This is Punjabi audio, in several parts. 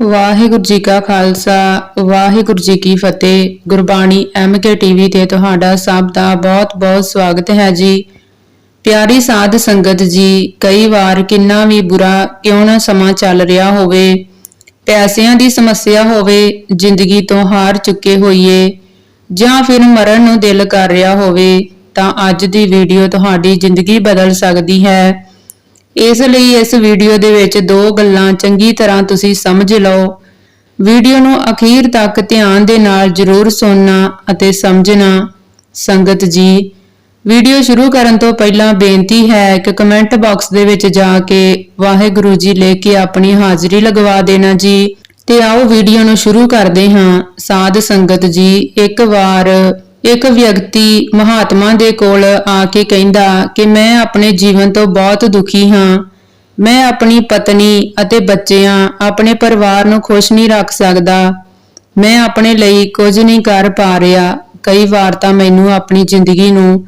ਵਾਹਿਗੁਰੂ ਜੀ ਕਾ ਖਾਲਸਾ, ਵਾਹਿਗੁਰੂ ਜੀ ਕੀ ਫਤਿਹ। ਗੁਰਬਾਣੀ ਐਮਕੇ ਟੀਵੀ ਤੇ ਤੁਹਾਡਾ ਸਭ ਦਾ ਬਹੁਤ-ਬਹੁਤ ਸਵਾਗਤ ਹੈ ਜੀ। ਪਿਆਰੀ ਸਾਧ ਸੰਗਤ ਜੀ, ਕਈ ਵਾਰ ਕਿੰਨਾ ਵੀ ਬੁਰਾ ਕਿਉਂ ਨਾ ਸਮਾਂ ਚੱਲ ਰਿਹਾ ਹੋਵੇ, ਪੈਸਿਆਂ ਦੀ ਸਮੱਸਿਆ ਹੋਵੇ, ਜ਼ਿੰਦਗੀ ਤੋਂ ਹਾਰ ਚੁੱਕੇ ਹੋਈਏ, ਜਾਂ ਫਿਰ ਮਰਨ ਨੂੰ ਦਿਲ ਕਰ ਰਿਹਾ ਹੋਵੇ, ਤਾਂ ਅੱਜ ਦੀ ਵੀਡੀਓ ਤੁਹਾਡੀ ਜ਼ਿੰਦਗੀ ਬਦਲ ਸਕਦੀ ਹੈ। ਇਸ ਲਈ ਇਸ ਵੀਡੀਓ ਦੇ ਵਿੱਚ ਦੋ ਗੱਲਾਂ ਚੰਗੀ ਤਰ੍ਹਾਂ ਤੁਸੀਂ ਸਮਝ ਲਓ। ਵੀਡੀਓ ਨੂੰ ਅਖੀਰ ਤੱਕ ਧਿਆਨ ਦੇ ਨਾਲ ਜ਼ਰੂਰ ਸੁਣਨਾ ਅਤੇ ਸਮਝਣਾ। ਸੰਗਤ ਜੀ, ਵੀਡੀਓ ਸ਼ੁਰੂ ਕਰਨ ਤੋਂ ਪਹਿਲਾਂ ਬੇਨਤੀ ਹੈ ਕਿ ਕਮੈਂਟ ਬਾਕਸ ਦੇ ਵਿੱਚ ਜਾ ਕੇ ਵਾਹਿਗੁਰੂ ਜੀ ਲੈ ਕੇ ਆਪਣੀ ਹਾਜ਼ਰੀ ਲਗਵਾ ਦੇਣਾ ਜੀ ਤੇ ਆਓ ਵੀਡੀਓ ਨੂੰ ਸ਼ੁਰੂ ਕਰਦੇ ਹਾਂ। ਸਾਧ ਸੰਗਤ ਜੀ, ਇੱਕ ਵਾਰ ਇੱਕ ਵਿਅਕਤੀ ਮਹਾਤਮਾ ਦੇ ਕੋਲ ਆ ਕੇ ਕਹਿੰਦਾ ਕਿ ਮੈਂ ਆਪਣੇ ਜੀਵਨ ਤੋਂ ਬਹੁਤ ਦੁਖੀ ਹਾਂ। ਮੈਂ ਆਪਣੀ ਪਤਨੀ ਅਤੇ ਬੱਚਿਆਂ, ਆਪਣੇ ਪਰਿਵਾਰ ਨੂੰ ਖੁਸ਼ ਨਹੀਂ ਰੱਖ ਸਕਦਾ। ਮੈਂ ਆਪਣੇ ਲਈ ਕੁਝ ਨਹੀਂ ਕਰ ਪਾ ਰਿਹਾ। ਕਈ ਵਾਰ ਤਾਂ ਮੈਨੂੰ ਆਪਣੀ ਜ਼ਿੰਦਗੀ ਨੂੰ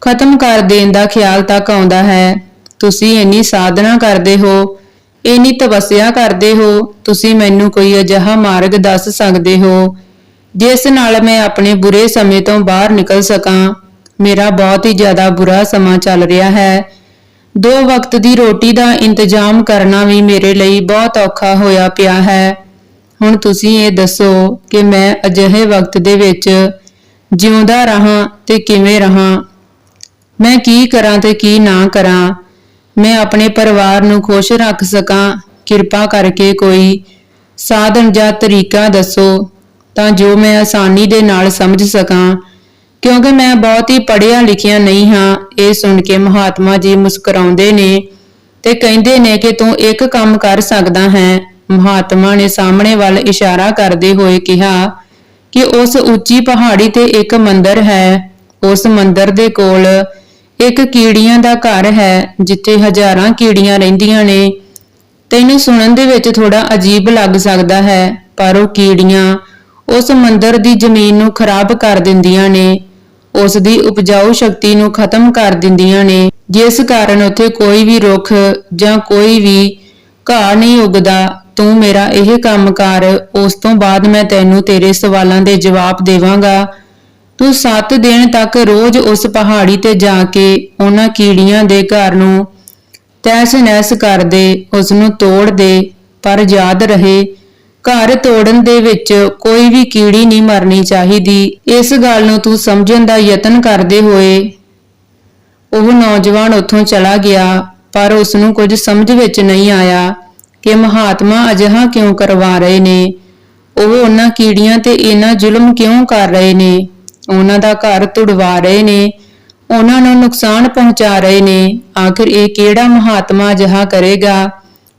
ਖਤਮ ਕਰ ਦੇਣ ਦਾ ਖਿਆਲ ਤੱਕ ਆਉਂਦਾ ਹੈ। ਤੁਸੀਂ ਇੰਨੀ ਸਾਧਨਾ ਕਰਦੇ ਹੋ, ਇੰਨੀ ਤਪੱਸਿਆ ਕਰਦੇ ਹੋ, ਤੁਸੀਂ ਮੈਨੂੰ ਕੋਈ ਅਜਿਹਾ ਮਾਰਗ ਦੱਸ ਸਕਦੇ ਹੋ ਜਿਸ ਨਾਲ ਮੈਂ ਆਪਣੇ ਬੁਰੇ ਸਮੇਂ ਤੋਂ ਬਾਹਰ ਨਿਕਲ ਸਕਾਂ, ਮੇਰਾ ਬਹੁਤ ਹੀ ਜ਼ਿਆਦਾ ਬੁਰਾ ਸਮਾਂ ਚੱਲ ਰਿਹਾ ਹੈ। ਦੋ ਵਕਤ ਦੀ ਰੋਟੀ ਦਾ ਇੰਤਜ਼ਾਮ ਕਰਨਾ ਵੀ ਮੇਰੇ ਲਈ ਬਹੁਤ ਔਖਾ ਹੋਇਆ ਪਿਆ ਹੈ। ਹੁਣ ਤੁਸੀਂ ਇਹ ਦੱਸੋ ਕਿ ਮੈਂ ਅਜਿਹੇ ਵਕਤ ਦੇ ਵਿੱਚ ਜਿਉਂਦਾ ਰਹਾ ਤੇ ਕਿਵੇਂ ਰਹਾ? ਮੈਂ ਕੀ ਕਰਾਂ ਤੇ ਕੀ ਨਾ ਕਰਾਂ? ਮੈਂ ਆਪਣੇ ਪਰਿਵਾਰ ਨੂੰ ਖੁਸ਼ ਰੱਖ ਸਕਾਂ? ਕਿਰਪਾ ਕਰਕੇ ਕੋਈ ਸਾਧਨ ਜਾਂ ਤਰੀਕਾ ਦੱਸੋ। ਤਾਂ ਜੋ ਮੈਂ ਆਸਾਨੀ ਦੇ ਨਾਲ ਸਮਝ ਸਕਾਂ। ਕਿਉਂਕਿ ਮੈਂ ਬਹੁਤ ਹੀ ਪੜ੍ਹਿਆ ਲਿਖਿਆ ਨਹੀਂ ਹਾਂ, ਇਹ ਸੁਣ ਕੇ ਮਹਾਤਮਾ ਜੀ ਮੁਸਕਰਾਉਂਦੇ ਨੇ ਤੇ ਕਹਿੰਦੇ ਨੇ ਕਿ ਤੂੰ ਇੱਕ ਕੰਮ ਕਰ ਸਕਦਾ ਹੈ। ਮਹਾਤਮਾ ਨੇ ਸਾਹਮਣੇ ਵੱਲ ਇਸ਼ਾਰਾ ਕਰਦੇ ਹੋਏ ਕਿਹਾ ਕਿ ਉਸ ਉੱਚੀ ਪਹਾੜੀ ਤੇ ਇੱਕ ਮੰਦਿਰ ਹੈ। ਉਸ ਮੰਦਿਰ ਦੇ ਕੋਲ ਇੱਕ ਕੀੜੀਆਂ ਦਾ ਘਰ ਹੈ, ਜਿੱਥੇ ਹਜ਼ਾਰਾਂ ਕੀੜੀਆਂ ਰਹਿੰਦੀਆਂ ਨੇ। ਤੈਨੂੰ ਸੁਣਨ ਦੇ ਵਿੱਚ ਥੋੜਾ ਅਜੀਬ ਲੱਗ ਸਕਦਾ ਹੈ, ਪਰ ਉਹ ਕੀੜੀਆਂ ਉਸ ਮੰਦਰ ਦੀ ਜ਼ਮੀਨ ਨੂੰ ਖਰਾਬ ਕਰ ਦਿੰਦੀਆਂ ਨੇ। ਉਸ ਦੀ ਉਪਜਾਊ ਸ਼ਕਤੀ ਨੂੰ ਖਤਮ ਕਰ ਦਿੰਦੀਆਂ ਨੇ, ਜਿਸ ਕਾਰਨ ਉੱਥੇ ਕੋਈ ਵੀ ਰੁੱਖ ਜਾਂ ਕੋਈ ਵੀ ਘਾਹ ਨਹੀਂ ਉਗਦਾ। ਤੂੰ ਮੇਰਾ ਇਹ ਕੰਮ ਕਰ, ਉਸ ਤੋਂ ਬਾਅਦ ਮੈਂ ਤੈਨੂੰ ਤੇਰੇ ਸਵਾਲਾਂ ਦੇ ਜਵਾਬ ਦੇਵਾਂਗਾ। ਤੂੰ 7 ਦਿਨ ਤੱਕ ਰੋਜ਼ ਉਸ ਪਹਾੜੀ ਤੇ ਜਾ ਕੇ ਉਹਨਾਂ ਕੀੜੀਆਂ ਦੇ ਘਰ ਨੂੰ ਤੈਸ ਨੈਸ ਕਰ ਦੇ ਉਸ ਨੂੰ ਤੋੜ ਦੇ, ਪਰ ਯਾਦ ਰਹੇ ਘਰ ਤੋੜਨ ਦੇ ਵਿੱਚ ਕੋਈ ਵੀ ਕੀੜੀ ਨਹੀਂ ਮਰਨੀ ਚਾਹੀਦੀ। ਇਸ ਗੱਲ ਨੂੰ ਤੂੰ ਸਮਝਣ ਦਾ ਯਤਨ ਕਰਦੇ ਹੋਏ ਉਹ ਨੌਜਵਾਨ ਉੱਥੋਂ ਚਲਾ ਗਿਆ, ਪਰ ਉਸ ਨੂੰ ਕੁਝ ਸਮਝ ਵਿੱਚ ਨਹੀਂ ਆਇਆ ਕਿ ਮਹਾਤਮਾ ਅਜਿਹਾ ਕਿਉਂ ਕਰਵਾ ਰਹੇ ਨੇ। ਉਹ ਉਹਨਾਂ ਕੀੜੀਆਂ ਤੇ ਇੰਨਾ ਜ਼ੁਲਮ ਕਿਉਂ ਕਰ ਰਹੇ ਨੇ? ਉਹਨਾਂ ਦਾ ਘਰ ਤੁੜਵਾ ਰਹੇ ਨੇ, ਉਹਨਾਂ ਨੂੰ ਨੁਕਸਾਨ ਪਹੁੰਚਾ ਰਹੇ ਨੇ। ਆਖਿਰ ਇਹ ਕਿਹੜਾ ਮਹਾਤਮਾ ਅਜਿਹਾ ਕਰੇਗਾ?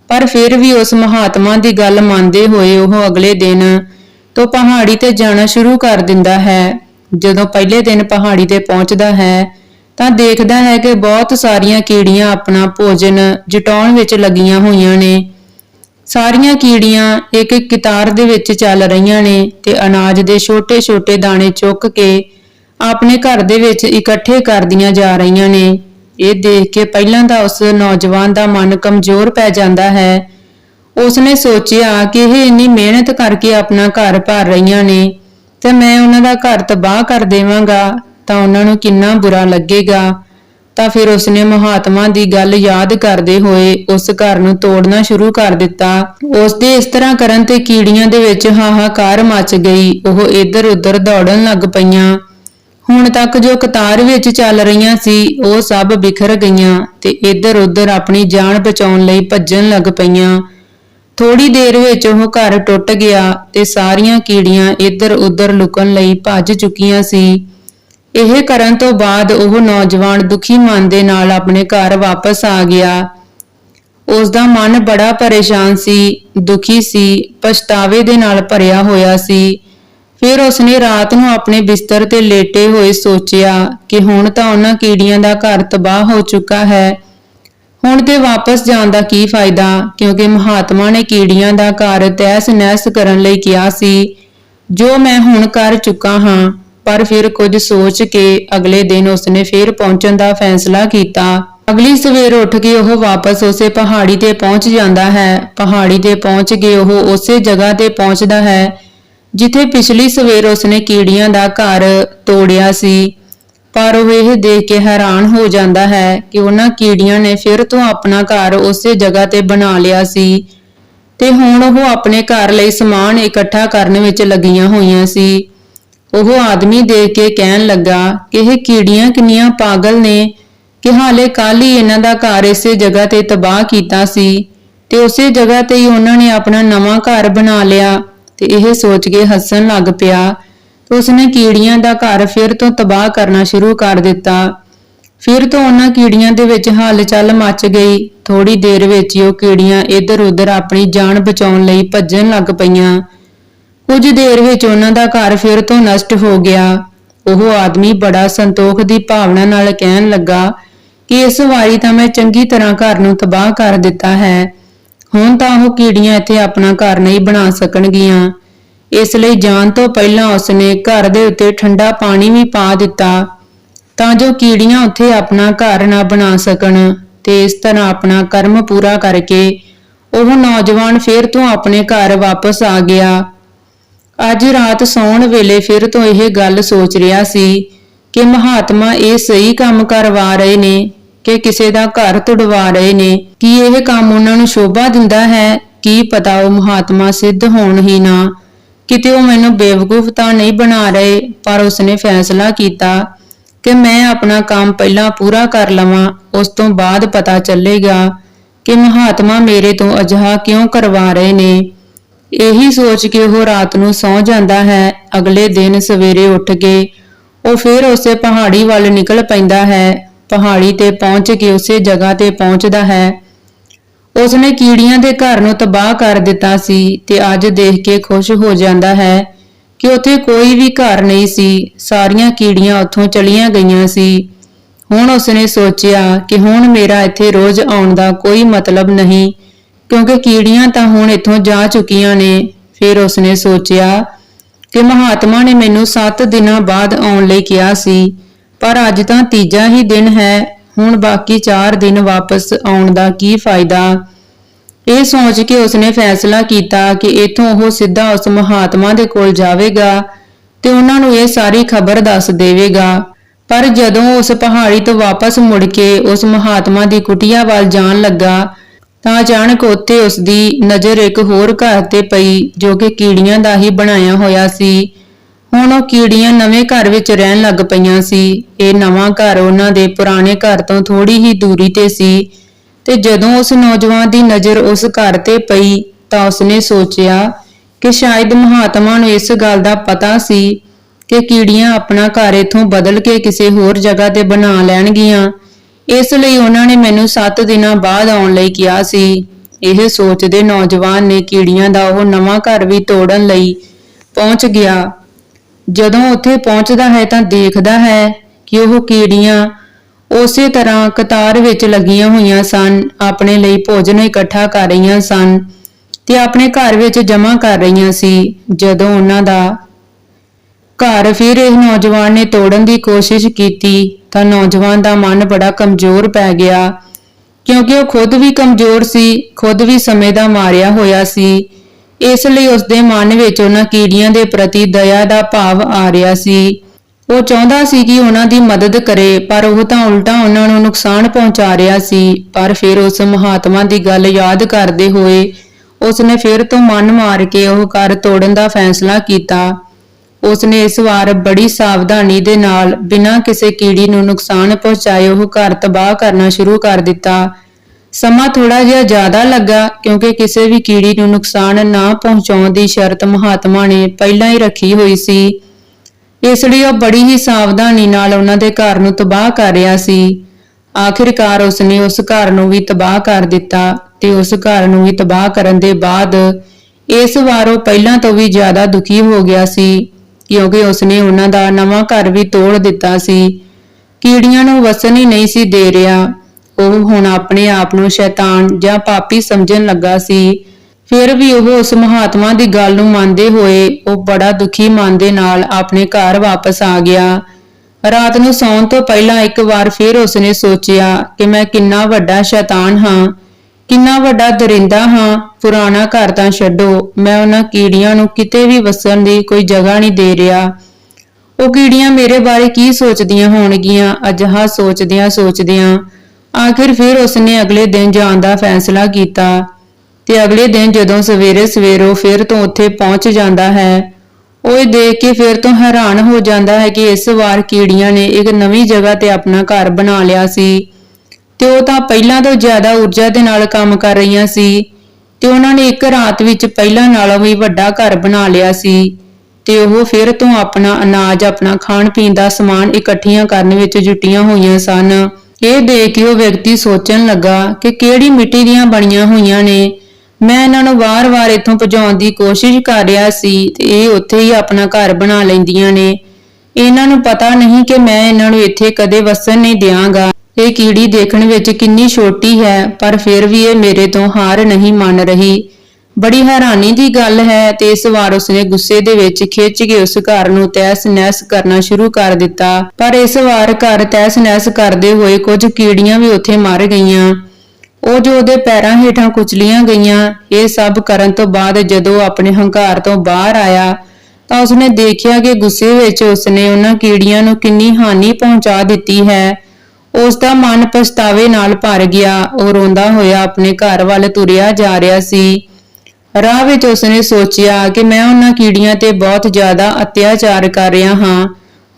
ਪਰ ਫਿਰ ਵੀ ਉਸ ਮਹਾਤਮਾ ਦੀ ਗੱਲ ਮੰਨਦੇ ਹੋਏ ਉਹ ਅਗਲੇ ਦਿਨ ਤੋਂ ਪਹਾੜੀ ਤੇ ਜਾਣਾ ਸ਼ੁਰੂ ਕਰ ਦਿੰਦਾ ਹੈ। ਜਦੋਂ ਪਹਿਲੇ ਦਿਨ ਪਹਾੜੀ ਤੇ ਪਹੁੰਚਦਾ ਹੈ, ਤਾਂ ਦੇਖਦਾ ਹੈ ਕਿ ਬਹੁਤ ਸਾਰੀਆਂ ਕੀੜੀਆਂ ਆਪਣਾ ਭੋਜਨ ਜਟਾਉਣ ਵਿੱਚ ਲੱਗੀਆਂ ਹੋਈਆਂ ਨੇ। ਸਾਰੀਆਂ ਕੀੜੀਆਂ ਇੱਕ ਇੱਕ ਕਿਤਾਰ ਦੇ ਵਿੱਚ ਚੱਲ ਰਹੀਆਂ ਨੇ ਤੇ ਅਨਾਜ ਦੇ ਛੋਟੇ-ਛੋਟੇ ਦਾਣੇ ਚੁੱਕ ਕੇ ਆਪਣੇ ਘਰ ਦੇ ਵਿੱਚ ਇਕੱਠੇ ਕਰਦੀਆਂ ਜਾ ਰਹੀਆਂ ਨੇ। ਇਹ ਦੇਖ ਕੇ ਪਹਿਲਾਂ ਤਾਂ ਉਸ ਨੌਜਵਾਨ ਦਾ ਮਨ ਕਮਜ਼ੋਰ ਪੈ ਜਾਂਦਾ ਹੈ। ਉਸਨੇ ਸੋਚਿਆ ਕਿ ਇਹ ਇੰਨੀ ਮਿਹਨਤ ਕਰਕੇ ਆਪਣਾ ਘਰ ਭਰ ਰਹੀਆਂ ਨੇ, ਤੇ ਮੈਂ ਉਹਨਾਂ ਦਾ ਘਰ ਤਬਾਹ ਕਰ ਦੇਵਾਂਗਾ, ਤਾਂ ਉਹਨਾਂ ਨੂੰ ਕਿੰਨਾ ਬੁਰਾ ਲੱਗੇਗਾ। ਤਾਂ ਫਿਰ ਉਸਨੇ ਮਹਾਤਮਾ ਦੀ ਗੱਲ ਯਾਦ ਕਰਦੇ ਹੋਏ ਉਸ ਘਰ ਨੂੰ ਤੋੜਨਾ ਸ਼ੁਰੂ ਕਰ ਦਿੱਤਾ। ਉਸ ਦੇ ਇਸ ਤਰ੍ਹਾਂ ਕਰਨ ਤੇ ਕੀੜੀਆਂ ਦੇ ਵਿੱਚ ਹਾਹਾਕਾਰ ਮਚ ਗਈ, ਉਹ ਇੱਧਰ ਉੱਧਰ ਦੌੜਨ ਲੱਗ ਪਈਆਂ। ਹੁਣ ਤੱਕ ਜੋ ਕਤਾਰ ਵਿੱਚ ਚੱਲ ਰਹੀਆਂ ਸੀ, ਉਹ ਸਭ ਬਿਖਰ ਗਈਆਂ ਤੇ ਇੱਧਰ ਉੱਧਰ ਆਪਣੀ ਜਾਨ ਬਚਾਉਣ ਲਈ ਭੱਜਣ ਲੱਗ ਪਈਆਂ। ਥੋੜੀ ਦੇਰ ਵਿੱਚ ਉਹ ਘਰ ਟੁੱਟ ਗਿਆ ਤੇ ਸਾਰੀਆਂ ਕੀੜੀਆਂ ਇੱਧਰ ਉੱਧਰ ਲੁਕਣ ਲਈ ਭੱਜ ਚੁੱਕੀਆਂ ਸੀ। ਇਹ ਕਰਨ ਤੋਂ ਬਾਅਦ ਉਹ ਨੌਜਵਾਨ ਦੁਖੀ ਮਨ ਦੇ ਨਾਲ ਆਪਣੇ ਘਰ ਵਾਪਸ ਆ ਗਿਆ। ਉਸ ਦਾ ਮਨ ਬੜਾ ਪਰੇਸ਼ਾਨ ਸੀ, ਦੁਖੀ ਸੀ, ਪਛਤਾਵੇ ਦੇ ਨਾਲ ਭਰਿਆ ਹੋਇਆ ਸੀ। ਫਿਰ ਉਸਨੇ ਰਾਤ ਨੂੰ ਆਪਣੇ ਬਿਸਤਰ ਤੇ ਲੇਟੇ ਹੋਏ ਸੋਚਿਆ ਕਿ ਹੁਣ ਤਾਂ ਉਹਨਾਂ ਕੀੜੀਆਂ ਦਾ ਘਰ ਤਬਾਹ ਹੋ ਚੁੱਕਾ ਹੈ। ਹੁਣ ਤੇ ਵਾਪਸ ਜਾਣ ਦਾ ਕੀ ਫਾਇਦਾ? ਕਿਉਂਕਿ ਮਹਾਤਮਾ ਨੇ ਕੀੜੀਆਂ ਦਾ ਘਰ ਤੈਸ ਨਹਿਸ ਕਰਨ ਲਈ ਕਿਹਾ ਸੀ, ਜੋ ਮੈਂ ਹੁਣ ਕਰ ਚੁੱਕਾ ਹਾਂ। ਪਰ ਫਿਰ ਕੁਝ ਸੋਚ ਕੇ ਅਗਲੇ ਦਿਨ ਉਸਨੇ ਫਿਰ ਪਹੁੰਚਣ ਦਾ ਫੈਸਲਾ ਕੀਤਾ। ਅਗਲੀ ਸਵੇਰ ਉੱਠ ਕੇ ਉਹ ਵਾਪਸ ਉਸੇ ਪਹਾੜੀ ਤੇ ਪਹੁੰਚ ਜਾਂਦਾ ਹੈ। ਪਹਾੜੀ ਤੇ ਪਹੁੰਚ ਕੇ ਉਹ ਉਸੇ ਜਗ੍ਹਾ ਤੇ ਪਹੁੰਚਦਾ ਹੈ ਜਿੱਥੇ ਪਿਛਲੀ ਸਵੇਰ ਉਸਨੇ ਕੀੜੀਆਂ ਦਾ ਘਰ ਤੋੜਿਆ ਸੀ। ਪਰ ਉਹ ਇਹ ਦੇਖ ਕੇ ਹੈਰਾਨ ਹੋ ਜਾਂਦਾ ਹੈ ਕਿ ਉਹਨਾਂ ਕੀੜੀਆਂ ਨੇ ਫਿਰ ਤੋਂ ਆਪਣਾ ਘਰ ਉਸੇ ਜਗ੍ਹਾ ਤੇ ਬਣਾ ਲਿਆ ਸੀ ਤੇ ਹੁਣ ਉਹ ਆਪਣੇ ਘਰ ਲਈ ਸਮਾਨ ਇਕੱਠਾ ਕਰਨ ਵਿੱਚ ਲੱਗੀਆਂ ਹੋਈਆਂ ਸੀ। ਉਹ ਆਦਮੀ ਦੇਖ ਕੇ ਕਹਿਣ ਲੱਗਾ ਕਿ ਇਹ ਕੀੜੀਆਂ ਕਿੰਨੀਆਂ ਪਾਗਲ ਨੇ ਕਿ ਹਾਲੇ ਕੱਲ ਹੀ ਇਹਨਾਂ ਦਾ ਘਰ ਇਸੇ ਜਗ੍ਹਾ ਤੇ ਤਬਾਹ ਕੀਤਾ ਸੀ ਤੇ ਉਸੇ ਜਗ੍ਹਾ ਤੇ ਹੀ ਉਹਨਾਂ ਨੇ ਆਪਣਾ ਨਵਾਂ ਘਰ ਬਣਾ ਲਿਆ। ਤੇ ਇਹ ਸੋਚ ਕੇ ਹੱਸਣ ਲੱਗ ਪਿਆ। ਤੇ ਉਸਨੇ ਕੀੜੀਆਂ ਦਾ ਘਰ ਫਿਰ ਤੋਂ ਤਬਾਹ ਕਰਨਾ ਸ਼ੁਰੂ ਕਰ ਦਿੱਤਾ। ਫਿਰ ਤੋਂ ਉਹਨਾਂ ਕੀੜੀਆਂ ਦੇ ਵਿੱਚ ਹਲਚਲ ਮਚ ਗਈ। ਥੋੜੀ ਦੇਰ ਵਿੱਚ ਹੀ ਉਹ ਕੀੜੀਆਂ ਇੱਧਰ-ਉੱਧਰ ਆਪਣੀ ਜਾਨ ਬਚਾਉਣ ਲਈ ਭੱਜਣ ਲੱਗ ਪਈਆਂ। ਕੁਝ ਦੇਰ ਵਿੱਚ ਉਹਨਾਂ ਦਾ ਘਰ ਫਿਰ ਤੋਂ ਨਸ਼ਟ ਹੋ ਗਿਆ। ਉਹ ਆਦਮੀ ਬੜਾ ਸੰਤੋਖ ਦੀ ਭਾਵਨਾ ਨਾਲ ਕਹਿਣ ਲੱਗਾ ਕਿ ਇਸ ਵਾਰੀ ਤਾਂ ਮੈਂ ਚੰਗੀ ਤਰ੍ਹਾਂ ਘਰ ਨੂੰ ਤਬਾਹ ਕਰ ਦਿੱਤਾ ਹੈ। ਹੁਣ ਤਾਂ ਉਹ ਕੀੜੀਆਂ ਇੱਥੇ ਆਪਣਾ ਘਰ ਨਹੀਂ ਬਣਾ ਸਕਣਗੀਆਂ। ਇਸ ਲਈ ਜਾਣ ਤੋਂ ਪਹਿਲਾਂ ਉਸਨੇ ਘਰ ਦੇ ਉੱਤੇ ਠੰਡਾ ਪਾਣੀ ਵੀ ਪਾ ਦਿੱਤਾ, ਤਾਂ ਜੋ ਕੀੜੀਆਂ ਉੱਥੇ ਆਪਣਾ ਘਰ ਨਾ ਬਣਾ ਸਕਣ ਤੇ ਇਸ ਤਰ੍ਹਾਂ ਆਪਣਾ ਕਰਮ ਪੂਰਾ ਕਰਕੇ ਉਹ ਨੌਜਵਾਨ ਫਿਰ ਤੋਂ ਆਪਣੇ ਘਰ ਵਾਪਸ ਆ ਗਿਆ। ਅੱਜ ਰਾਤ ਸੌਣ ਵੇਲੇ ਫਿਰ ਤੋਂ ਇਹ ਗੱਲ ਸੋਚ ਰਿਹਾ ਸੀ ਕਿ ਮਹਾਤਮਾ ਇਹ ਸਹੀ ਕੰਮ ਕਰਵਾ ਰਹੇ ਨੇ। ਕਿ ਕਿਸੇ ਦਾ ਘਰ ਤੁੜਵਾ ਰਹੇ ਨੇ। ਕੀ ਇਹ ਕੰਮ ਉਹਨਾਂ ਨੂੰ ਸ਼ੋਭਾ ਦਿੰਦਾ ਹੈ? ਕੀ ਪਤਾ ਉਹ ਮਹਾਤਮਾ ਸਿੱਧ ਹੋਣ ਹੀ ਨਾ। ਕਿਤੇ ਉਹ ਮੈਨੂੰ ਬੇਵਕੂਫ ਤਾਂ ਨਹੀਂ ਬਣਾ ਰਹੇ, ਪਰ ਉਸਨੇ ਫੈਸਲਾ ਕੀਤਾ ਕਿ ਮੈਂ ਆਪਣਾ ਕੰਮ ਪਹਿਲਾਂ ਪੂਰਾ ਕਰ ਲਵਾਂ। ਉਸ ਤੋਂ ਬਾਅਦ ਪਤਾ ਚੱਲੇਗਾ ਕਿ ਮਹਾਤਮਾ ਮੇਰੇ ਤੋਂ ਅਜਿਹਾ ਕਿਉਂ ਕਰਵਾ ਰਹੇ ਨੇ। ਇਹੀ ਸੋਚ ਕੇ ਉਹ ਰਾਤ ਨੂੰ ਸੌਂ ਜਾਂਦਾ ਹੈ। ਅਗਲੇ ਦਿਨ ਸਵੇਰੇ ਉੱਠ ਕੇ ਉਹ ਫਿਰ ਉਸੇ ਪਹਾੜੀ ਵੱਲ ਨਿਕਲ ਪੈਂਦਾ ਹੈ। ਪਹਾੜੀ ਤੇ ਪਹੁੰਚ ਕੇ ਉਸੇ ਜਗ੍ਹਾ ਤੇ ਪਹੁੰਚਦਾ ਹੈ। ਉਸਨੇ ਕੀੜੀਆਂ ਦੇ ਘਰ ਨੂੰ ਤਬਾਹ ਕਰ ਦਿੱਤਾ ਸੀ ਤੇ ਅੱਜ ਦੇਖ ਕੇ ਖੁਸ਼ ਹੋ ਜਾਂਦਾ ਹੈ ਕਿ ਉੱਥੇ ਕੋਈ ਵੀ ਘਰ ਨਹੀਂ ਸੀ। ਸਾਰੀਆਂ ਕੀੜੀਆਂ ਉੱਥੋਂ ਚਲੀਆਂ ਗਈਆਂ ਸੀ। ਹੁਣ ਉਸਨੇ ਸੋਚਿਆ ਕਿ ਹੁਣ ਮੇਰਾ ਇੱਥੇ ਰੋਜ਼ ਆਉਣ ਦਾ ਕੋਈ ਮਤਲਬ ਨਹੀਂ, ਕਿਉਂਕਿ ਕੀੜੀਆਂ ਤਾਂ ਹੁਣ ਇੱਥੋਂ ਜਾ ਚੁੱਕੀਆਂ ਨੇ। ਫਿਰ ਉਸਨੇ ਸੋਚਿਆ ਕਿ ਮਹਾਤਮਾ ਨੇ ਮੈਨੂੰ 7 ਦਿਨਾਂ ਬਾਅਦ ਆਉਣ ਲਈ ਕਿਹਾ ਸੀ। ਪਰ ਅੱਜ ਤਾਂ ਤੀਜਾ ਹੀ ਦਿਨ ਹੈ। ਹੁਣ ਬਾਕੀ 4 ਦਿਨ ਵਾਪਸ ਆਉਣ ਦਾ ਕੀ ਫਾਇਦਾ? ਇਹ ਸੋਚ ਕੇ ਉਸਨੇ ਫੈਸਲਾ ਕੀਤਾ ਕਿ ਇਥੋਂ ਉਹ ਸਿੱਧਾ ਉਸ ਮਹਾਤਮਾ ਦੇ ਕੋਲ ਜਾਵੇਗਾ ਤੇ ਉਹਨਾਂ ਨੂੰ ਇਹ ਸਾਰੀ ਖਬਰ ਦੱਸ ਦੇਵੇਗਾ। ਪਰ ਜਦੋਂ ਉਸ ਪਹਾੜੀ ਤੋਂ ਵਾਪਸ ਮੁੜ ਕੇ ਉਸ ਮਹਾਤਮਾ ਦੀ ਕੁਟੀਆ ਵੱਲ ਜਾਣ ਲੱਗਾ, ਤਾਂ ਅਚਾਨਕ ਉੱਥੇ ਉਸ ਦੀ ਨਜ਼ਰ ਇੱਕ ਹੋਰ ਘਰ ਤੇ ਪਈ, ਜੋ ਕਿ ਕੀੜੀਆਂ ਦਾ ਹੀ ਬਣਾਇਆ ਹੋਇਆ ਸੀ। ਹੁਣ ਉਹ ਕੀੜੀਆਂ ਨਵੇਂ ਘਰ ਵਿੱਚ ਰਹਿਣ ਲੱਗ ਪਈਆਂ ਸੀ। ਇਹ ਨਵਾਂ ਘਰ ਉਹਨਾਂ ਦੇ ਪੁਰਾਣੇ ਘਰ ਤੋਂ ਥੋੜੀ ਹੀ ਦੂਰੀ ਤੇ ਸੀ ਤੇ ਜਦੋਂ ਉਸ ਨੌਜਵਾਨ ਦੀ ਨਜ਼ਰ ਉਸ ਘਰ ਤੇ ਪਈ ਤਾਂ ਉਸਨੇ ਸੋਚਿਆ ਕਿ ਸ਼ਾਇਦ ਮਹਾਤਮਾ ਨੂੰ ਇਸ ਗੱਲ ਦਾ ਪਤਾ ਸੀ ਕਿ ਕੀੜੀਆਂ ਆਪਣਾ ਘਰ ਇਥੋਂ ਬਦਲ ਕੇ ਕਿਸੇ ਹੋਰ ਜਗ੍ਹਾ ਤੇ ਬਣਾ ਲੈਣਗੀਆਂ। ਇਸ ਲਈ ਉਹਨਾਂ ਨੇ ਮੈਨੂੰ 7 ਦਿਨਾਂ ਬਾਅਦ ਆਉਣ ਲਈ ਕਿਹਾ ਸੀ। ਇਹ ਸੋਚਦੇ ਨੌਜਵਾਨ ਨੇ ਕੀੜੀਆਂ ਦਾ ਉਹ ਨਵਾਂ ਘਰ ਵੀ ਤੋੜਨ ਲਈ ਪਹੁੰਚ ਗਿਆ। ਜਦੋਂ ਉੱਥੇ ਪਹੁੰਚਦਾ ਹੈ ਤਾਂ ਦੇਖਦਾ ਹੈ ਕਿ ਉਹ ਕੀੜੀਆਂ ਉਸੇ ਤਰ੍ਹਾਂ ਕਤਾਰ ਵਿੱਚ ਲੱਗੀਆਂ ਹੋਈਆਂ ਸਨ, ਆਪਣੇ ਲਈ ਭੋਜਨ ਇਕੱਠਾ ਕਰ ਰਹੀਆਂ ਸਨ ਤੇ ਆਪਣੇ ਘਰ ਵਿੱਚ ਜਮ੍ਹਾਂ ਕਰ ਰਹੀਆਂ ਸੀ। ਜਦੋਂ ਉਹਨਾਂ ਦਾ ਘਰ ਫਿਰ ਇਹ ਨੌਜਵਾਨ ਨੇ ਤੋੜਨ ਦੀ ਕੋਸ਼ਿਸ਼ ਕੀਤੀ ਤਾਂ ਨੌਜਵਾਨ ਦਾ ਮਨ ਬੜਾ ਕਮਜ਼ੋਰ ਪੈ ਗਿਆ, ਕਿਉਂਕਿ ਉਹ ਖੁਦ ਵੀ ਕਮਜ਼ੋਰ ਸੀ, ਖੁਦ ਵੀ ਸਮੇਂ ਦਾ ਮਾਰਿਆ ਹੋਇਆ ਸੀ। ਇਸ ਲਈ ਉਸ ਦੇ ਮਨ ਵਿੱਚ ਉਹਨਾਂ ਕੀੜੀਆਂ ਦੇ ਪ੍ਰਤੀ ਦਇਆ ਦਾ ਭਾਵ ਆ ਰਿਹਾ ਸੀ। ਉਹ ਚਾਹੁੰਦਾ ਸੀ ਕਿ ਉਹਨਾਂ ਦੀ ਮਦਦ ਕਰੇ, ਪਰ ਉਹ ਤਾਂ ਉਲਟਾ ਉਹਨਾਂ ਨੂੰ ਨੁਕਸਾਨ ਪਹੁੰਚਾ ਰਿਹਾ ਸੀ। ਪਰ ਫਿਰ ਉਸ ਮਹਾਤਮਾ ਦੀ ਗੱਲ ਯਾਦ ਕਰਦੇ ਹੋਏ ਉਸਨੇ ਫਿਰ ਤੋਂ ਮਨ ਮਾਰ ਕੇ ਉਹ ਘਰ ਤੋੜਨ ਦਾ ਫੈਸਲਾ ਕੀਤਾ। ਉਸਨੇ ਇਸ ਵਾਰ ਬੜੀ ਸਾਵਧਾਨੀ ਦੇ ਨਾਲ ਬਿਨਾਂ ਕਿਸੇ ਕੀੜੀ ਨੂੰ ਨੁਕਸਾਨ ਪਹੁੰਚਾਏ ਉਹ ਘਰ ਤਬਾਹ ਕਰਨਾ ਸ਼ੁਰੂ ਕਰ ਦਿੱਤਾ। ਸਮਾਂ ਥੋੜਾ ਜਿਹਾ ਜ਼ਿਆਦਾ ਲੱਗਾ ਕਿਉਂਕਿ ਕਿਸੇ ਵੀ ਕੀੜੀ ਨੂੰ ਨੁਕਸਾਨ ਨਾ ਪਹੁੰਚਾਉਣ ਦੀ ਸ਼ਰਤ ਮਹਾਤਮਾ ਨੇ ਪਹਿਲਾਂ ਹੀ ਰੱਖੀ ਹੋਈ ਸੀ। ਇਸ ਲਈ ਉਹ ਬੜੀ ਹੀ ਸਾਵਧਾਨੀ ਨਾਲ ਉਹਨਾਂ ਦੇ ਘਰ ਨੂੰ ਤਬਾਹ ਕਰ ਰਿਹਾ ਸੀ। ਆਖਿਰਕਾਰ ਉਸਨੇ ਉਸ ਘਰ ਨੂੰ ਵੀ ਤਬਾਹ ਕਰ ਦਿੱਤਾ ਤੇ ਉਸ ਘਰ ਨੂੰ ਵੀ ਤਬਾਹ ਕਰਨ ਦੇ ਬਾਅਦ ਇਸ ਵਾਰ ਉਹ ਪਹਿਲਾਂ ਤੋਂ ਵੀ ਜ਼ਿਆਦਾ ਦੁਖੀ ਹੋ ਗਿਆ ਸੀ, ਕਿਉਂਕਿ ਉਸਨੇ ਉਹਨਾਂ ਦਾ ਨਵਾਂ ਘਰ ਵੀ ਤੋੜ ਦਿੱਤਾ ਸੀ। ਕੀੜੀਆਂ ਨੂੰ ਵਸਣ ਹੀ ਨਹੀਂ ਸੀ ਦੇ ਰਿਹਾ। ਉਹ ਹੁਣ ਆਪਣੇ ਆਪ ਨੂੰ ਸ਼ੈਤਾਨ ਜਾਂ ਪਾਪੀ ਸਮਝਣ ਲੱਗਾ ਸੀ। ਫਿਰ ਵੀ ਉਹ ਉਸ ਮਹਾਤਮਾ ਦੀ ਗੱਲ ਨੂੰ ਮੰਨਦੇ ਹੋਏ ਉਹ ਬੜਾ ਦੁਖੀ ਮਨ ਦੇ ਨਾਲ ਆਪਣੇ ਘਰ ਵਾਪਸ ਆ ਗਿਆ। ਰਾਤ ਨੂੰ ਸੌਣ ਤੋਂ ਪਹਿਲਾਂ ਇੱਕ ਵਾਰ ਫਿਰ ਉਸਨੇ ਸੋਚਿਆ ਕਿ ਮੈਂ ਕਿੰਨਾ ਵੱਡਾ ਸ਼ੈਤਾਨ ਹਾਂ, ਕਿੰਨਾ ਵੱਡਾ ਦਰਿੰਦਾ ਹਾਂ, ਪੁਰਾਣਾ ਘਰ ਤਾਂ ਛੱਡੋ, ਮੈਂ ਉਹਨਾਂ ਕੀੜੀਆਂ ਨੂੰ ਕਿਤੇ ਵੀ ਵਸਣ ਦੀ ਕੋਈ ਜਗ੍ਹਾ ਨਹੀਂ ਦੇ ਰਿਹਾ। ਉਹ ਕੀੜੀਆਂ ਮੇਰੇ ਬਾਰੇ ਕੀ ਸੋਚਦੀਆਂ ਹੋਣਗੀਆਂ, ਅਜਿਹਾ ਸੋਚਦਿਆਂ ਸੋਚਦਿਆਂ ਆਖਿਰ ਫਿਰ ਉਸਨੇ ਅਗਲੇ ਦਿਨ ਜਾਣ ਦਾ ਫੈਸਲਾ ਕੀਤਾ ਤੇ ਅਗਲੇ ਦਿਨ ਜਦੋਂ ਸਵੇਰੇ ਸਵੇਰੋ ਫਿਰ ਤੋਂ ਉੱਥੇ ਪਹੁੰਚ ਜਾਂਦਾ ਹੈ, ਉਹ ਇਹ ਦੇਖ ਕੇ ਫਿਰ ਤੋਂ ਹੈਰਾਨ ਹੋ ਜਾਂਦਾ ਹੈ ਕਿ ਇਸ ਵਾਰ ਕੀੜੀਆਂ ਨੇ ਇੱਕ ਨਵੀਂ ਜਗ੍ਹਾ ਤੇ ਆਪਣਾ ਘਰ ਬਣਾ ਲਿਆ ਸੀ ਤੇ ਉਹ ਤਾਂ ਪਹਿਲਾਂ ਤੋਂ ਜ਼ਿਆਦਾ ਊਰਜਾ ਦੇ ਨਾਲ ਕੰਮ ਕਰ ਰਹੀਆਂ ਸੀ ਤੇ ਉਹਨਾਂ ਨੇ ਇੱਕ ਰਾਤ ਵਿੱਚ ਪਹਿਲਾਂ ਨਾਲੋਂ ਵੀ ਵੱਡਾ ਘਰ ਬਣਾ ਲਿਆ ਸੀ ਤੇ ਉਹ ਫਿਰ ਤੋਂ ਆਪਣਾ ਅਨਾਜ, ਆਪਣਾ ਖਾਣ ਪੀਣ ਦਾ ਸਮਾਨ ਇਕੱਠੀਆਂ ਕਰਨ ਵਿੱਚ ਜੁਟੀਆਂ ਹੋਈਆਂ ਸਨ। ਇਹ ਦੇਖ ਕੇ ਉਹ ਵਿਅਕਤੀ ਸੋਚਣ ਲੱਗਾ ਕਿ ਕਿਹੜੀ ਮਿੱਟੀ ਦੀਆਂ ਬਣੀਆਂ ਹੋਈਆਂ ਨੇ। ਮੈਂ ਇਹਨਾਂ ਨੂੰ ਵਾਰ-ਵਾਰ ਇੱਥੋਂ ਭਜਾਉਣ ਦੀ ਕੋਸ਼ਿਸ਼ ਕਰ ਰਿਹਾ ਸੀ ਤੇ ਇਹ ਉੱਥੇ ਹੀ ਆਪਣਾ ਘਰ ਬਣਾ ਲੈਂਦੀਆਂ ਨੇ। ਇਹਨਾਂ ਨੂੰ ਪਤਾ ਨਹੀਂ ਕਿ ਮੈਂ ਇਹਨਾਂ ਨੂੰ ਇੱਥੇ ਕਦੇ ਵਸਣ ਨਹੀਂ ਦਿਆਂਗਾ। ਇਹ ਕੀੜੀ ਦੇਖਣ ਵਿੱਚ ਕਿੰਨੀ ਛੋਟੀ ਹੈ, ਪਰ ਫਿਰ ਵੀ ਇਹ ਮੇਰੇ ਤੋਂ ਹਾਰ ਨਹੀਂ ਮੰਨ ਰਹੀ। ਬੜੀ ਹੈਰਾਨੀ ਦੀ ਗੱਲ ਹੈ ਤੇ ਇਸ ਵਾਰ ਉਸਨੇ ਗੁੱਸੇ ਦੇ ਵਿੱਚ ਖਿੱਚ ਕੇ ਉਸ ਘਰ ਨੂੰ ਤਹਿਸ-ਨਹਿਸ ਕਰਨਾ ਸ਼ੁਰੂ ਕਰ ਦਿੱਤਾ। ਪਰ ਇਸ ਵਾਰ ਘਰ ਤਹਿਸ-ਨਹਿਸ ਕਰਦੇ ਹੋਏ ਕੁਝ ਕੀੜੀਆਂ ਵੀ ਉੱਥੇ ਮਰ ਗਈਆਂ। ਉਹ ਜੋ ਉਹਦੇ ਪੈਰਾਂ ਹੇਠਾਂ ਕੁਚਲੀਆਂ ਗਈਆਂ, ਇਹ ਸਭ ਕਰਨ ਤੋਂ ਬਾਅਦ ਜਦੋਂ ਆਪਣੇ ਹੰਕਾਰ ਤੋਂ ਬਾਹਰ ਆਇਆ, ਤਾਂ ਉਸਨੇ ਦੇਖਿਆ ਕਿ ਗੁੱਸੇ ਵਿੱਚ ਉਸਨੇ ਉਹਨਾਂ ਕੀੜੀਆਂ ਨੂੰ ਕਿੰਨੀ ਹਾਨੀ ਪਹੁੰਚਾ ਦਿੱਤੀ ਹੈ। ਉਸ ਦਾ ਮਨ ਪਛਤਾਵੇ ਨਾਲ ਭਰ ਗਿਆ। ਉਹ ਰੋਂਦਾ ਹੋਇਆ ਆਪਣੇ ਘਰ ਵੱਲ ਤੁਰਿਆ ਜਾ ਰਿਹਾ ਸੀ। ਰਾਹ ਵਿੱਚ ਉਸਨੇ ਸੋਚਿਆ ਕਿ ਮੈਂ ਉਹਨਾਂ ਕੀੜੀਆਂ ਤੇ ਬਹੁਤ ਜ਼ਿਆਦਾ ਅਤਿਆਚਾਰ ਕਰ ਰਿਹਾ ਹਾਂ।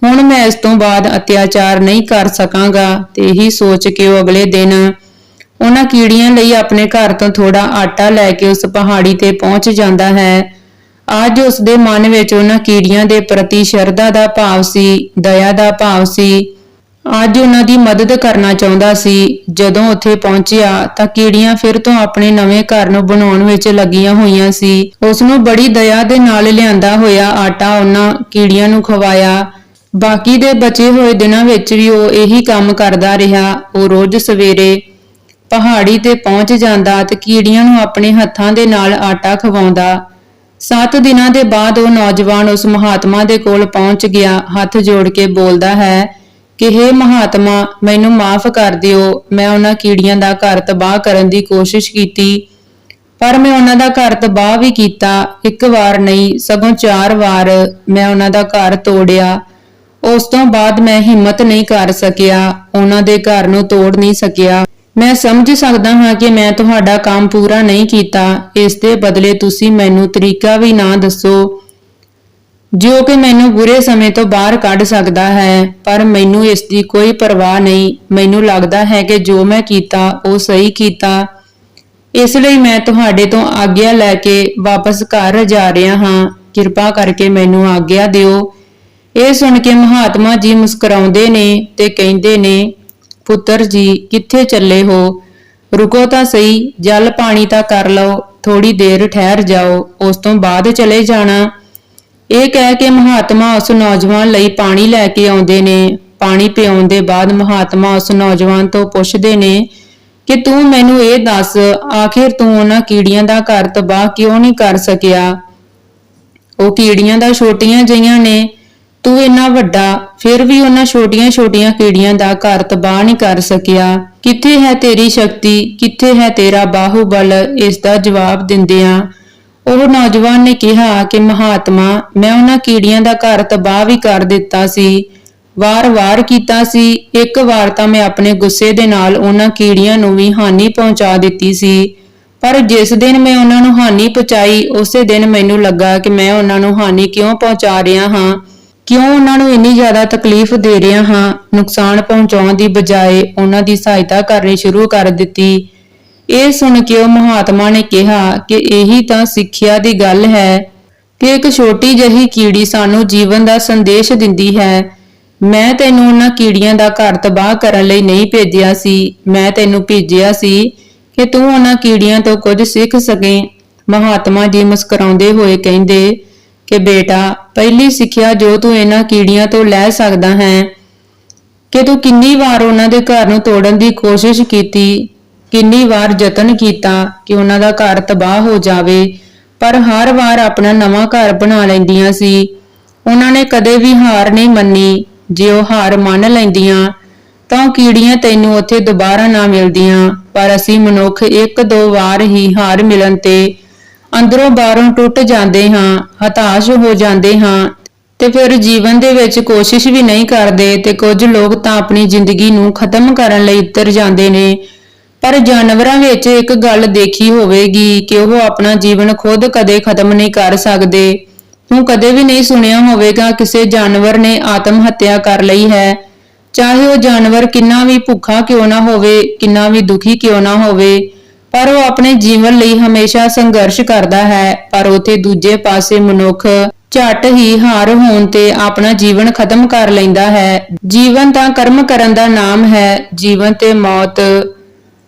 ਹੁਣ ਮੈਂ ਇਸ ਤੋਂ ਬਾਅਦ ਅਤਿਆਚਾਰ ਨਹੀਂ ਕਰ ਸਕਾਂਗਾ ਤੇ ਇਹੀ ਸੋਚ ਕੇ ਉਹ ਅਗਲੇ ਦਿਨ ਉਹਨਾਂ ਕੀੜੀਆਂ ਲਈ ਆਪਣੇ ਘਰ ਤੋਂ ਥੋੜਾ ਆਟਾ ਲੈ ਕੇ ਉਸ ਪਹਾੜੀ ਤੇ ਪਹੁੰਚ ਜਾਂਦਾ ਹੈ। ਅੱਜ ਉਸ ਦੇ ਮਨ ਵਿੱਚ ਉਹਨਾਂ ਕੀੜੀਆਂ ਦੇ ਪ੍ਰਤੀ ਸ਼ਰਧਾ ਦਾ ਭਾਵ ਸੀ, ਦਇਆ ਦਾ ਭਾਵ ਸੀ। ਅੱਜ ਉਹਨਾਂ ਦੀ ਮਦਦ ਕਰਨਾ ਚਾਹੁੰਦਾ ਸੀ। ਜਦੋਂ ਉੱਥੇ ਪਹੁੰਚਿਆ ਤਾਂ ਕੀੜੀਆਂ ਫਿਰ ਤੋਂ ਆਪਣੇ ਨਵੇਂ ਘਰ ਨੂੰ ਬਣਾਉਣ ਵਿੱਚ ਲੱਗੀਆਂ ਹੋਈਆਂ ਸੀ। ਉਸ ਨੂੰ ਬੜੀ ਦਇਆ ਦੇ ਨਾਲ ਲਿਆਂਦਾ ਹੋਇਆ ਆਟਾ ਉਹਨਾਂ ਕੀੜੀਆਂ ਨੂੰ ਖਵਾਇਆ। ਬਾਕੀ ਦੇ ਬਚੇ ਹੋਏ ਦਿਨਾਂ ਵਿੱਚ ਵੀ ਉਹ ਇਹੀ ਕੰਮ ਕਰਦਾ ਰਿਹਾ। ਉਹ ਰੋਜ਼ ਸਵੇਰੇ ਪਹਾੜੀ ਤੇ ਪਹੁੰਚ ਜਾਂਦਾ ਤੇ ਕੀੜੀਆਂ ਨੂੰ ਆਪਣੇ ਹੱਥਾਂ ਦੇ ਨਾਲ ਆਟਾ ਖਵਾਉਂਦਾ। 7 ਦਿਨਾਂ ਦੇ ਬਾਅਦ ਉਹ ਨੌਜਵਾਨ ਉਸ ਮਹਾਤਮਾ ਦੇ ਕੋਲ ਪਹੁੰਚ ਗਿਆ। ਹੱਥ ਜੋੜ ਕੇ ਬੋਲਦਾ ਹੈ ਕਿ हे ਮਹਾਤਮਾ, ਮੈਨੂੰ ਮਾਫ ਕਰ ਦਿਓ। ਮੈਂ ਉਹਨਾਂ ਕੀੜੀਆਂ ਦਾ ਘਰ ਤਬਾਹ ਕਰਨ ਦੀ ਕੋਸ਼ਿਸ਼ ਕੀਤੀ, ਪਰ ਮੈਂ ਉਹਨਾਂ ਦਾ ਘਰ ਤਬਾਹ ਵੀ ਕੀਤਾ। ਇੱਕ ਵਾਰ ਨਹੀਂ, ਸਗੋਂ ਚਾਰ ਵਾਰ ਮੈਂ ਉਹਨਾਂ ਦਾ ਘਰ ਤੋੜਿਆ। ਉਸ ਤੋਂ ਬਾਅਦ ਮੈਂ ਹਿੰਮਤ ਨਹੀਂ ਕਰ ਸਕਿਆ, ਉਹਨਾਂ ਦੇ ਘਰ ਨੂੰ ਤੋੜ ਨਹੀਂ ਸਕਿਆ। ਮੈਂ ਸਮਝ ਸਕਦਾ ਹਾਂ ਕਿ ਮੈਂ ਤੁਹਾਡਾ ਕੰਮ ਪੂਰਾ ਨਹੀਂ ਕੀਤਾ। ਇਸ ਦੇ ਬਦਲੇ ਤੁਸੀਂ ਮੈਨੂੰ ਤਰੀਕਾ ਵੀ ਨਾ ਦੱਸੋ। ਜੋ ਕਿ ਮੈਨੂੰ ਬੁਰੇ ਸਮੇਂ ਤੋਂ ਬਾਹਰ ਕੱਢ ਸਕਦਾ ਹੈ, ਪਰ ਮੈਨੂੰ ਇਸ ਦੀ ਕੋਈ ਪਰਵਾਹ ਨਹੀਂ। ਮੈਨੂੰ ਲੱਗਦਾ ਹੈ ਕਿ ਜੋ ਮੈਂ ਕੀਤਾ, ਉਹ ਸਹੀ ਕੀਤਾ। ਇਸ ਲਈ ਮੈਂ ਤੁਹਾਡੇ ਤੋਂ ਆਗਿਆ ਲੈ ਕੇ ਵਾਪਸ ਘਰ ਜਾ ਰਿਹਾ ਹਾਂ। ਕਿਰਪਾ ਕਰਕੇ ਮੈਨੂੰ ਆਗਿਆ ਦਿਓ। ਇਹ ਸੁਣ ਕੇ ਮਹਾਤਮਾ ਜੀ ਮੁਸਕਰਾਉਂਦੇ ਨੇ ਤੇ ਕਹਿੰਦੇ ਨੇ, ਪੁੱਤਰ ਜੀ, ਕਿੱਥੇ ਚੱਲੇ ਹੋ? ਰੁਕੋ ਤਾਂ ਸਹੀ, ਜਲ ਪਾਣੀ ਤਾਂ ਕਰ ਲਓ ਥੋੜੀ ਦੇਰ ਠਹਿਰ ਜਾਓ, ਉਸ ਤੋਂ ਬਾਅਦ ਚਲੇ ਜਾਣਾ। ਇਹ ਕਹਿ ਕੇ ਮਹਾਤਮਾ ਉਸ ਨੌਜਵਾਨ ਲਈ ਪਾਣੀ ਲੈ ਕੇ ਆਉਂਦੇ ਨੇ। ਪਾਣੀ ਪਿਆਉਣ ਦੇ ਬਾਅਦ ਮਹਾਤਮਾ ਉਸ ਨੌਜਵਾਨ ਤੋਂ ਪੁੱਛਦੇ ਨੇ ਕਿ ਤੂੰ ਮੈਨੂੰ ਇਹ ਦੱਸ, ਆਖਿਰ ਤੂੰ ਉਹਨਾਂ ਕੀੜੀਆਂ ਦਾ ਘਰ ਤਬਾਹ ਕਿਉਂ ਨਹੀਂ ਕਰ ਸਕਿਆ? ਉਹ ਕੀੜੀਆਂ ਦਾ ਛੋਟੀਆਂ ਜਿਹੀਆਂ ਨੇ, ਤੂੰ ਇੰਨਾ ਵੱਡਾ, ਫਿਰ ਵੀ ਉਹਨਾਂ ਛੋਟੀਆਂ-ਛੋਟੀਆਂ ਕੀੜੀਆਂ ਦਾ ਘਰ ਤਬਾਹ ਨਹੀਂ ਕਰ ਸਕਿਆ। ਕਿੱਥੇ ਹੈ ਤੇਰੀ ਸ਼ਕਤੀ, ਕਿੱਥੇ ਹੈ ਤੇਰਾ ਬਾਹੂਬਲ? ਇਸ ਦਾ ਜਵਾਬ ਦਿੰਦਿਆਂ ਉਹ ਨੌਜਵਾਨ ਨੇ ਕਿਹਾ ਕਿ, ਮਹਾਤਮਾ, ਮੈਂ ਉਹਨਾਂ ਕੀੜੀਆਂ ਦਾ ਘਰ ਤਬਾਹ ਵੀ ਕਰ ਦਿੱਤਾ ਸੀ। ਵਾਰ-ਵਾਰ ਕੀਤਾ ਸੀ। ਇੱਕ ਵਾਰ ਤਾਂ ਮੈਂ ਆਪਣੇ ਗੁੱਸੇ ਦੇ ਨਾਲ ਉਹਨਾਂ ਕੀੜੀਆਂ ਨੂੰ ਵੀ ਹਾਨੀ ਪਹੁੰਚਾ ਦਿੱਤੀ ਸੀ। ਪਰ ਜਿਸ ਦਿਨ ਮੈਂ ਉਹਨਾਂ ਨੂੰ ਹਾਨੀ ਪਹੁੰਚਾਈ, ਉਸੇ ਦਿਨ ਮੈਨੂੰ ਲੱਗਾ ਕਿ ਮੈਂ ਉਹਨਾਂ ਨੂੰ ਹਾਨੀ ਕਿਉਂ ਪਹੁੰਚਾ ਰਿਹਾ ਹਾਂ? ਕਿਉਂ ਉਹਨਾਂ ਨੂੰ ਇੰਨੀ ਜ਼ਿਆਦਾ ਤਕਲੀਫ ਦੇ ਰਿਹਾ ਹਾਂ? ਨੁਕਸਾਨ ਪਹੁੰਚਾਉਣ ਦੀ ਬਜਾਏ ਉਹਨਾਂ ਦੀ ਸਹਾਇਤਾ ਕਰਨੀ ਸ਼ੁਰੂ ਕਰ ਦਿੱਤੀ। ਇਹ ਸੁਣ ਕੇ ਉਹ ਮਹਾਤਮਾ ਨੇ ਕਿਹਾ ਕਿ ਇਹੀ ਤਾਂ ਸਿੱਖਿਆ ਦੀ ਗੱਲ ਹੈ ਕਿ ਇੱਕ ਛੋਟੀ ਜਿਹੀ ਕੀੜੀ ਸਾਨੂੰ ਜੀਵਨ ਦਾ ਸੰਦੇਸ਼ ਦਿੰਦੀ ਹੈ। ਮੈਂ ਤੈਨੂੰ ਉਹਨਾਂ ਕੀੜੀਆਂ ਦਾ ਘਰ ਤਬਾਹ ਕਰਨ ਲਈ ਨਹੀਂ ਭੇਜਿਆ ਸੀ। ਮੈਂ ਤੈਨੂੰ ਭੇਜਿਆ ਸੀ ਕਿ ਤੂੰ ਉਹਨਾਂ ਕੀੜੀਆਂ ਤੋਂ ਕੁਝ ਸਿੱਖ ਸਕੇ। ਮਹਾਤਮਾ ਜੀ ਮੁਸਕਰਾਉਂਦੇ ਹੋਏ ਕਹਿੰਦੇ ਕਿ ਬੇਟਾ, ਪਹਿਲੀ ਸਿੱਖਿਆ ਜੋ ਤੂੰ ਇਹਨਾਂ ਕੀੜੀਆਂ ਤੋਂ ਲੈ ਸਕਦਾ ਹੈ। ਕਿ ਤੂੰ ਕਿੰਨੀ ਵਾਰ ਉਹਨਾਂ ਦੇ ਘਰ ਨੂੰ ਤੋੜਨ ਦੀ ਕੋਸ਼ਿਸ਼ ਕੀਤੀ। ਕਿੰਨੀ ਵਾਰ ਯਤਨ ਕੀਤਾ ਕਿ ਉਹਨਾਂ ਦਾ ਘਰ ਤਬਾਹ ਹੋ ਜਾਵੇ, ਪਰ ਹਰ ਵਾਰ ਆਪਣਾ ਨਵਾਂ ਘਰ ਬਣਾ ਲੈਂਦੀਆਂ ਸੀ। ਉਹਨਾਂ ਨੇ ਕਦੇ ਵੀ ਹਾਰ ਨਹੀਂ ਮੰਨੀ। ਜੇ ਉਹ ਹਾਰ ਮੰਨ ਲੈਂਦੀਆਂ, ਤਾਂ ਕੀੜੀਆਂ ਤੈਨੂੰ ਉੱਥੇ ਦੁਬਾਰਾ ਨਾ ਮਿਲਦੀਆਂ। ਪਰ ਅਸੀਂ ਮਨੁੱਖ ਇੱਕ ਦੋ ਵਾਰ ਹੀ ਹਾਰ ਮਿਲਣ ਤੇ ਅੰਦਰੋਂ ਬਾਹਰੋਂ ਟੁੱਟ ਜਾਂਦੇ ਹਾਂ, ਹਤਾਸ਼ ਹੋ ਜਾਂਦੇ ਹਾਂ ਤੇ ਫਿਰ ਜੀਵਨ ਦੇ ਵਿੱਚ ਕੋਸ਼ਿਸ਼ ਵੀ ਨਹੀਂ ਕਰਦੇ ਤੇ ਕੁਝ ਲੋਕ ਤਾਂ ਆਪਣੀ ਜ਼ਿੰਦਗੀ ਨੂੰ ਖਤਮ ਕਰਨ ਲਈ ਉੱਤਰ ਜਾਂਦੇ ਨੇ। ਪਰ ਜਾਨਵਰਾਂ ਵਿੱਚ ਇੱਕ ਗੱਲ ਦੇਖੀ ਹੋਵੇਗੀ ਕਿ ਉਹ ਆਪਣਾ ਜੀਵਨ ਖੁਦ ਕਦੇ ਖਤਮ ਨਹੀਂ ਕਰ ਸਕਦੇ। ਤੂੰ ਕਦੇ ਵੀ ਨਹੀਂ ਸੁਣਿਆ ਹੋਵੇਗਾ ਕਿਸੇ ਜਾਨਵਰ ਨੇ ਆਤਮ ਹੱਤਿਆ ਕਰ ਲਈ ਹੈ। ਚਾਹੇ ਉਹ ਜਾਨਵਰ ਕਿੰਨਾ ਵੀ ਭੁੱਖਾ ਕਿਉਂ ਨਾ ਹੋਵੇ, ਕਿੰਨਾ ਵੀ ਦੁਖੀ ਕਿਉਂ ਨਾ ਹੋਵੇ, ਪਰ ਉਹ ਆਪਣੇ ਜੀਵਨ ਲਈ ਹਮੇਸ਼ਾ ਸੰਘਰਸ਼ ਕਰਦਾ ਹੈ। ਪਰ ਉਥੇ ਦੂਜੇ ਪਾਸੇ ਮਨੁੱਖ ਝਟ ਹੀ ਹਾਰ ਹੋਣ ਤੇ ਆਪਣਾ ਜੀਵਨ ਖਤਮ ਕਰ ਲੈਂਦਾ ਹੈ। ਜੀਵਨ ਤਾਂ ਕਰਮ ਕਰਨ ਦਾ ਨਾਮ ਹੈ, ਜੀਵਨ ਤੇ ਮੌਤ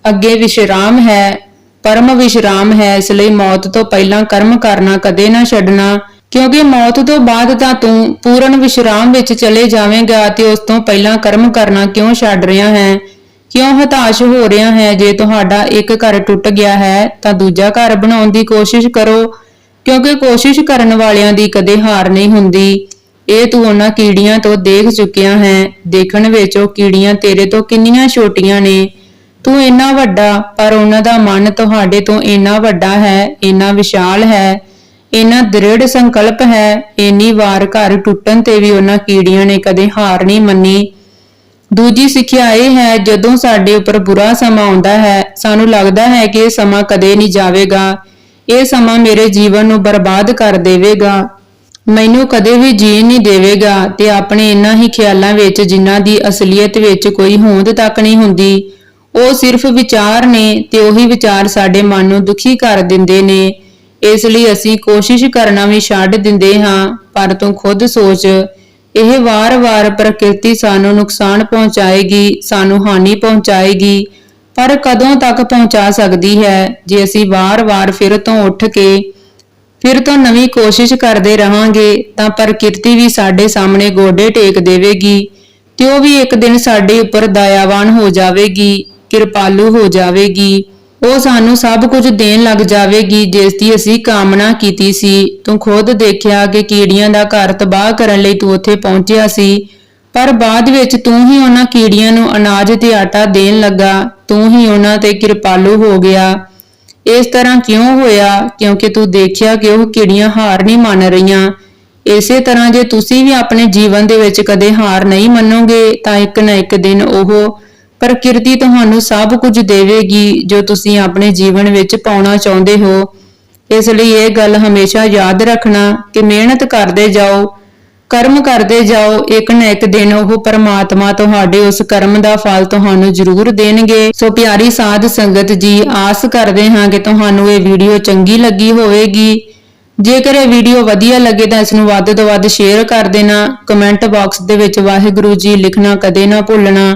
ਅੱਗੇ ਵਿਸ਼ਰਾਮ ਹੈ, ਪਰਮ ਵਿਸ਼ਰਾਮ ਹੈ, ਇਸ ਲਈ ਮੌਤ ਤੋਂ ਪਹਿਲਾਂ ਕਰਮ ਕਰਨਾ ਕਦੇ ਨਾ ਛੱਡਣਾ। ਕਿਉਂਕਿ ਮੌਤ ਤੋਂ ਬਾਅਦ ਤਾਂ ਤੂੰ ਪੂਰਨ ਵਿਸ਼ਰਾਮ ਵਿੱਚ ਚਲੇ ਜਾਵੇਂਗਾ ਤੇ ਉਸ ਤੋਂ ਪਹਿਲਾਂ ਕਰਮ ਕਰਨਾ ਕਿਉਂ ਛੱਡ ਰਿਹਾ ਹੈ? ਕਿਉਂ ਹਤਾਸ਼ ਹੋ ਰਿਹਾ ਹੈ? ਜੇ ਤੁਹਾਡਾ ਇੱਕ ਘਰ ਟੁੱਟ ਗਿਆ ਹੈ, ਤਾਂ ਦੂਜਾ ਘਰ ਬਣਾਉਣ ਦੀ ਕੋਸ਼ਿਸ਼ ਕਰੋ। ਕਿਉਂਕਿ ਕੋਸ਼ਿਸ਼ ਕਰਨ ਵਾਲਿਆਂ ਦੀ ਕਦੇ ਹਾਰ ਨਹੀਂ ਹੁੰਦੀ। ਇਹ ਤੂੰ ਉਹਨਾਂ ਕੀੜੀਆਂ ਤੋਂ ਦੇਖ ਚੁੱਕਿਆ ਹੈ। ਦੇਖਣ ਵਿੱਚ ਉਹ ਕੀੜੀਆਂ ਤੇਰੇ ਤੋਂ ਕਿੰਨੀਆਂ ਛੋਟੀਆਂ ਨੇ। ਤੂੰ ਇੰਨਾ ਵੱਡਾ, ਪਰ ਉਹਨਾਂ ਦਾ ਮਨ ਤੁਹਾਡੇ ਤੋਂ ਇੰਨਾ ਵੱਡਾ ਹੈ, ਇੰਨਾ ਵਿਸ਼ਾਲ ਹੈ, ਇੰਨਾ ਦ੍ਰਿੜ ਸੰਕਲਪ ਹੈ, ਇੰਨੀ ਵਾਰ ਘਰ ਟੁੱਟਣ ਤੇ ਵੀ ਉਹਨਾਂ ਕੀੜੀਆਂ ਨੇ ਕਦੇ ਹਾਰ ਨਹੀਂ ਮੰਨੀ। ਦੂਜੀ ਸਿੱਖਿਆ ਇਹ ਹੈ, ਜਦੋਂ ਸਾਡੇ ਉੱਪਰ ਬੁਰਾ ਸਮਾਂ ਆਉਂਦਾ ਹੈ, ਸਾਨੂੰ ਲੱਗਦਾ ਹੈ ਕਿ ਇਹ ਸਮਾਂ ਕਦੇ ਨਹੀਂ ਜਾਵੇਗਾ। ਇਹ ਸਮਾਂ ਮੇਰੇ ਜੀਵਨ ਨੂੰ ਬਰਬਾਦ ਕਰ ਦੇਵੇਗਾ। ਮੈਨੂੰ ਕਦੇ ਵੀ ਜੀਣ ਨਹੀਂ ਦੇਵੇਗਾ ਤੇ ਆਪਣੇ ਇਨ੍ਹਾਂ ਹੀ ਖਿਆਲਾਂ ਵਿੱਚ, ਜਿਨ੍ਹਾਂ ਦੀ ਅਸਲੀਅਤ ਵਿੱਚ ਕੋਈ ਹੋਂਦ ਤੱਕ ਨਹੀਂ ਹੁੰਦੀ ਉਹ ਸਿਰਫ ਵਿਚਾਰ ਨੇ ਤੇ ਉਹੀ ਵਿਚਾਰ ਸਾਡੇ ਮਨ ਨੂੰ ਦੁਖੀ ਕਰ ਦਿੰਦੇ ਨੇ। ਇਸ ਲਈ ਅਸੀਂ ਕੋਸ਼ਿਸ਼ ਕਰਨਾ ਵੀ ਛੱਡ ਦਿੰਦੇ ਹਾਂ, ਪਰ ਤੂੰ ਖੁਦ ਸੋਚ, ਇਹ ਵਾਰ-ਵਾਰ ਪ੍ਰਕਿਰਤੀ ਸਾਨੂੰ ਨੁਕਸਾਨ ਪਹੁੰਚਾਏਗੀ, ਸਾਨੂੰ ਹਾਨੀ ਪਹੁੰਚਾਏਗੀ, ਪਰ ਕਦੋਂ ਤੱਕ ਪਹੁੰਚਾ ਸਕਦੀ ਹੈ? ਜੇ ਅਸੀਂ ਵਾਰ-ਵਾਰ ਫਿਰ ਤੋਂ ਉੱਠ ਕੇ ਫਿਰ ਤੋਂ ਨਵੀਂ ਕੋਸ਼ਿਸ਼ ਕਰਦੇ ਰਹਾਂਗੇ, ਤਾਂ ਪ੍ਰਕਿਰਤੀ ਵੀ ਸਾਡੇ ਸਾਹਮਣੇ ਗੋਡੇ ਟੇਕ ਦੇਵੇਗੀ ਤੇ ਉਹ ਵੀ ਇੱਕ ਦਿਨ ਸਾਡੇ ਉੱਪਰ ਦਇਆਵਾਨ ਹੋ ਜਾਵੇਗੀ। ਕਿਰਪਾਲੂ ਹੋ ਜਾਵੇਗੀ। ਉਹ ਸਾਨੂੰ ਸਭ ਕੁਝ ਦੇਣ ਲੱਗ ਜਾਵੇਗੀ, ਜਿਸ ਦੀ ਅਸੀਂ ਕਾਮਨਾ ਕੀਤੀ ਸੀ। ਤੂੰ ਖੁਦ ਦੇਖਿਆ ਕਿ ਕੀੜੀਆਂ ਦਾ ਘਰ ਤਬਾਹ ਕਰਨ ਲਈ ਤੂੰ ਉੱਥੇ ਪਹੁੰਚਿਆ ਸੀ। ਪਰ ਬਾਅਦ ਵਿੱਚ ਤੂੰ ਹੀ ਉਹਨਾਂ ਕੀੜੀਆਂ ਨੂੰ ਅਨਾਜ ਤੇ ਆਟਾ ਦੇਣ ਲੱਗਾ। ਤੂੰ ਹੀ ਉਹਨਾਂ ਤੇ ਕਿਰਪਾਲੂ ਹੋ ਗਿਆ। ਇਸ ਤਰ੍ਹਾਂ ਕਿਉਂ ਹੋਇਆ? ਕਿਉਂਕਿ ਤੂੰ ਦੇਖਿਆ ਕਿ ਉਹ ਕੀੜੀਆਂ ਹਾਰ ਨਹੀਂ ਮੰਨ ਰਹੀਆਂ। ਇਸੇ ਤਰ੍ਹਾਂ ਜੇ ਤੁਸੀਂ ਵੀ ਆਪਣੇ ਜੀਵਨ ਦੇ ਵਿੱਚ ਕਦੇ ਹਾਰ ਨਹੀਂ ਮੰਨੋਗੇ, ਤਾਂ ਇੱਕ ਨਾ ਇੱਕ ਦਿਨ ਉਹ ਪ੍ਰਕਿਰਤੀ ਤੁਹਾਨੂੰ ਸਭ ਕੁਝ ਦੇਵੇਗੀ ਜੋ ਤੁਸੀਂ ਆਪਣੇ ਜੀਵਨ ਵਿੱਚ ਪਾਉਣਾ ਚਾਹੁੰਦੇ ਹੋ। ਇਸ ਲਈ ਇਹ ਗੱਲ ਹਮੇਸ਼ਾ ਯਾਦ ਰੱਖਣਾ ਕਿ ਮਿਹਨਤ ਕਰਦੇ ਜਾਓ, ਕਰਮ ਕਰਦੇ ਜਾਓ, ਇੱਕ ਨਾ ਇੱਕ ਦਿਨ ਉਹ ਪਰਮਾਤਮਾ ਤੁਹਾਡੇ ਉਸ ਕਰਮ ਦਾ ਫਲ ਤੁਹਾਨੂੰ ਜ਼ਰੂਰ ਦੇਣਗੇ। ਸੋ ਪਿਆਰੀ ਸਾਧ ਸੰਗਤ ਜੀ, ਆਸ ਕਰਦੇ ਹਾਂ ਕਿ ਤੁਹਾਨੂੰ ਇਹ ਵੀਡੀਓ ਚੰਗੀ ਲੱਗੀ ਹੋਵੇਗੀ। ਜੇਕਰ ਇਹ ਵੀਡੀਓ ਵਧੀਆ ਲੱਗੇ ਤਾਂ ਇਸ ਨੂੰ ਵੱਧ ਤੋਂ ਵੱਧ ਸ਼ੇਅਰ ਕਰ ਦੇਣਾ। ਕਮੈਂਟ ਬਾਕਸ ਦੇ ਵਿੱਚ ਵਾਹਿਗੁਰੂ ਜੀ ਲਿਖਣਾ ਕਦੇ ਨਾ ਭੁੱਲਣਾ।